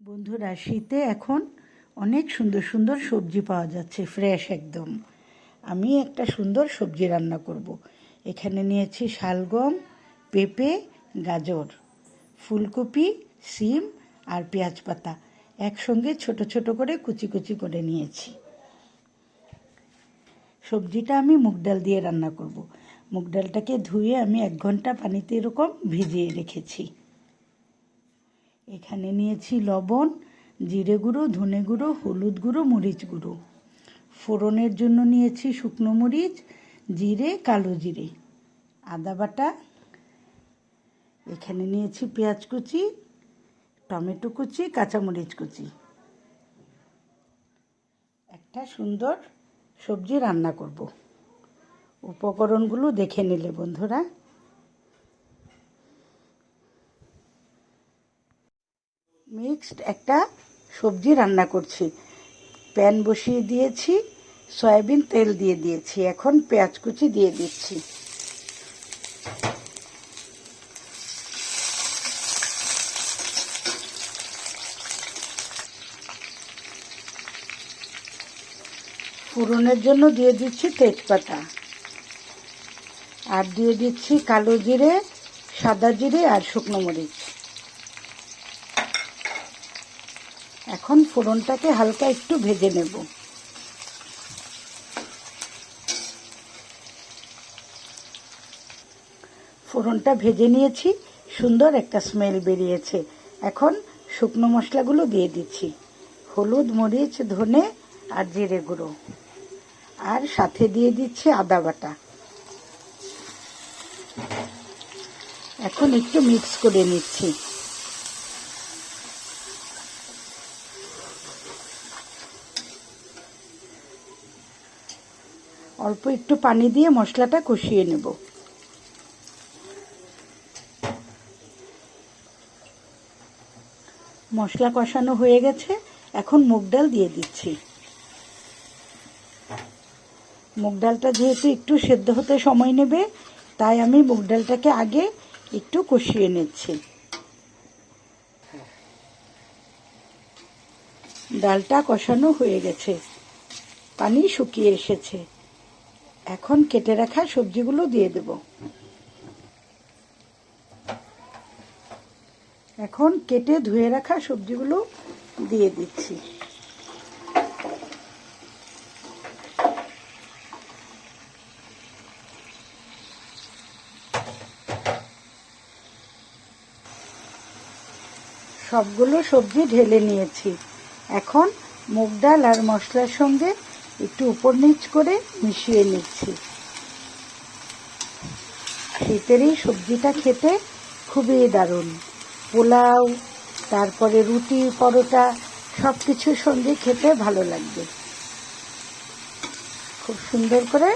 বন্ধুরা শীতে এখন অনেক সুন্দর সুন্দর সবজি পাওয়া যাচ্ছে ফ্রেশ একদম আমি একটা সুন্দর সবজি রান্না করব। এখানে নিয়েছি শালগম, পেঁপে, গাজর, ফুলকপি, সিম আর পেঁয়াজ পাতা একসঙ্গে ছোট ছোট করে কুচি কুচি করে নিয়েছি সবজিটা আমি মুগ ডাল দিয়ে রান্না করব। মুগ ডালটাকে ধুয়ে আমি এক ঘণ্টা পানিতে এরকম ভিজিয়ে রেখেছি এখানে নিয়েছি লবণ, জিরে গুঁড়ো, ধনে গুঁড়ো, হলুদ গুঁড়ো, মরিচ গুঁড়ো। ফোড়নের জন্য নিয়েছি শুকনো মরিচ, জিরে, কালো জিরে। আদা বাটা। এখানে নিয়েছি পেঁয়াজ কুচি, টমেটো কুচি, কাঁচামরিচ কুচি। একটা সুন্দর সবজি রান্না করব। উপকরণগুলো দেখে নিলে বন্ধুরা। মিক্সড একটা সবজি রান্না করছি। প্যান বসিয়ে দিয়েছি, সয়াবিন তেল দিয়ে দিয়েছি, এখন পেঁয়াজ কুচি দিয়ে দিচ্ছি। ফোড়নের জন্য দিয়ে দিচ্ছি তেজপাতা। আর দিয়ে দিচ্ছি কালো জিরে, সাদা জিরে আর শুকনো মরিচ। এখন ফোড়নটাকে হালকা একটু ভেজে নেব। ফোড়নটা ভেজে নিয়েছি, সুন্দর একটা স্মেল বেরিয়েছে। এখন শুকনো মশলাগুলো দিয়ে দিচ্ছি। হলুদ, মরিচ, ধনে আর জিরে গুঁড়ো। আর সাথে দিয়ে দিচ্ছি আদা বাটা। এখন একটু মিক্স করে নিচ্ছি। অল্প একটু পানি দিয়ে মশলাটা কষিয়ে নেব। মশলা কষানো হয়ে গেছে, এখন মুগ ডাল দিয়ে দিচ্ছি। মুগ ডালটা যেহেতু একটু সেদ্ধ হতে সময় নেবে, তাই আমি মুগ ডালটাকে আগে একটু কষিয়ে নিচ্ছি। ডালটা কষানো হয়ে গেছে, পানি শুকিয়ে এসেছে। এখন কেটে রাখা সবজিগুলো দিয়ে দেব। এখন কেটে ধুয়ে রাখা সবজিগুলো দিয়ে দিচ্ছি। সবগুলো সবজি ঢেলে নিয়েছি। এখন মুগ ডাল আর মশলার সঙ্গে একটু উপর নিচ করে মিশিয়ে নিচ্ছি। শীতের এই সবজিটা খেতে খুবই দারুণ। পোলাও, তারপরে রুটি, পরোটা সব কিছুর সঙ্গে খেতে ভালো লাগবে। খুব সুন্দর করে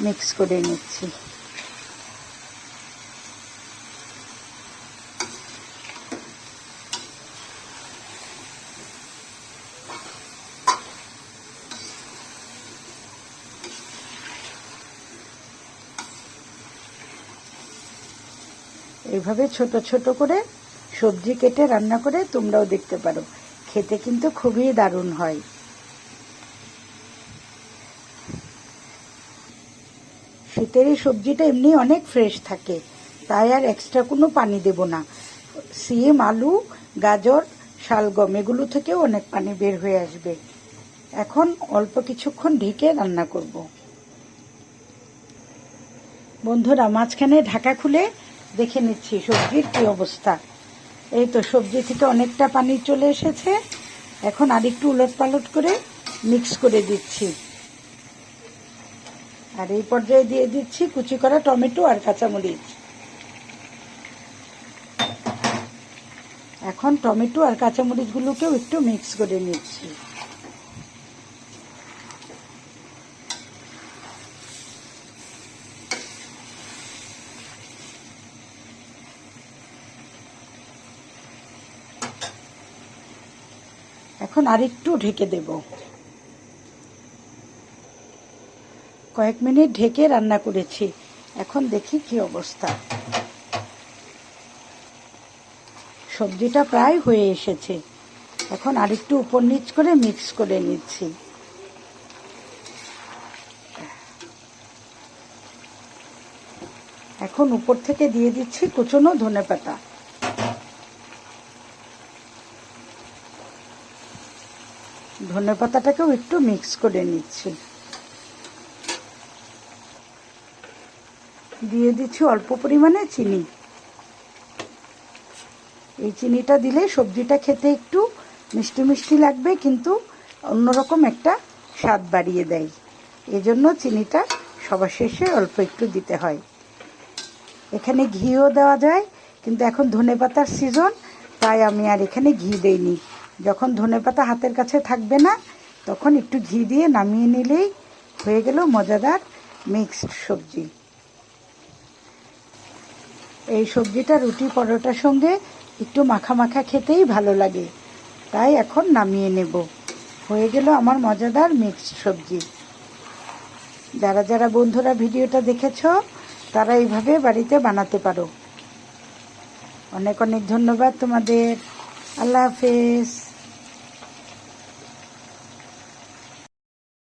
মিক্স করে নিচ্ছি। এইভাবে ছোট ছোট করে সবজি কেটে রান্না করে তোমরাও দেখতে পারো। খেতে কিন্তু খুবই দারুণ হয়। শীতের এই সবজিটা এমনি অনেক ফ্রেশ থাকে। তাই আর এক্সট্রা কোনো পানি দেব না। সিম, আলু, গাজর, শালগম এগুলো থেকেও অনেক পানি বের হয়ে আসবে। এখন অল্প কিছুক্ষণ ঢেকে রান্না করব। বন্ধুরা, মাঝখানে ঢাকা খুলে দেখে নিচ্ছি সবজির কি অবস্থা। এই তো সবজি থেকে অনেকটা পানি চলে এসেছে। এখন আর একটু উলট পালট করে মিক্স করে দিচ্ছি। আর এই পর্যায়ে দিয়ে দিচ্ছি কুচি করা টমেটো আর কাঁচামরিচ। এখন টমেটো আর কাঁচামরিচগুলোকেও একটু মিক্স করে নিচ্ছি। এখন আরেকটু ঢেকে দেব। কয়েক মিনিট ঢেকে রান্না করেছি। এখন দেখি কি অবস্থা। সবজিটা প্রায় হয়ে এসেছে। এখন আরেকটু উপর নিচ করে মিক্স করে নিচ্ছি। এখন উপর থেকে দিয়ে দিচ্ছি কুচনো ধনে পাতা ধনে পাতাটাকেও একটু মিক্স করে নিচ্ছি। দিয়ে দিচ্ছি অল্প পরিমাণে চিনি। এই চিনিটা দিলে সবজিটা খেতে একটু মিষ্টি মিষ্টি লাগবে, কিন্তু অন্যরকম একটা স্বাদ বাড়িয়ে দেয়। এজন্য চিনিটা সবার শেষে অল্প একটু দিতে হয়। এখানে ঘিও দেওয়া যায়, কিন্তু এখন ধনে পাতার সিজন তাই আমি আর এখানে ঘি দেইনি। যখন ধনে পাতা হাতের কাছে থাকবে না, তখন একটু ঘি দিয়ে নামিয়ে নিলেই হয়ে গেল মজাদার মিক্সড সবজি। এই সবজিটা রুটি পরোটার সঙ্গে একটু মাখা মাখা খেতেই ভালো লাগে। তাই এখন নামিয়ে নেব। হয়ে গেল আমার মজাদার মিক্সড সবজি। যারা যারা বন্ধুরা ভিডিওটা দেখেছ, তারা এইভাবে বাড়িতে বানাতে পারো। অনেক অনেক ধন্যবাদ তোমাদের। আল্লাহ হাফেজ।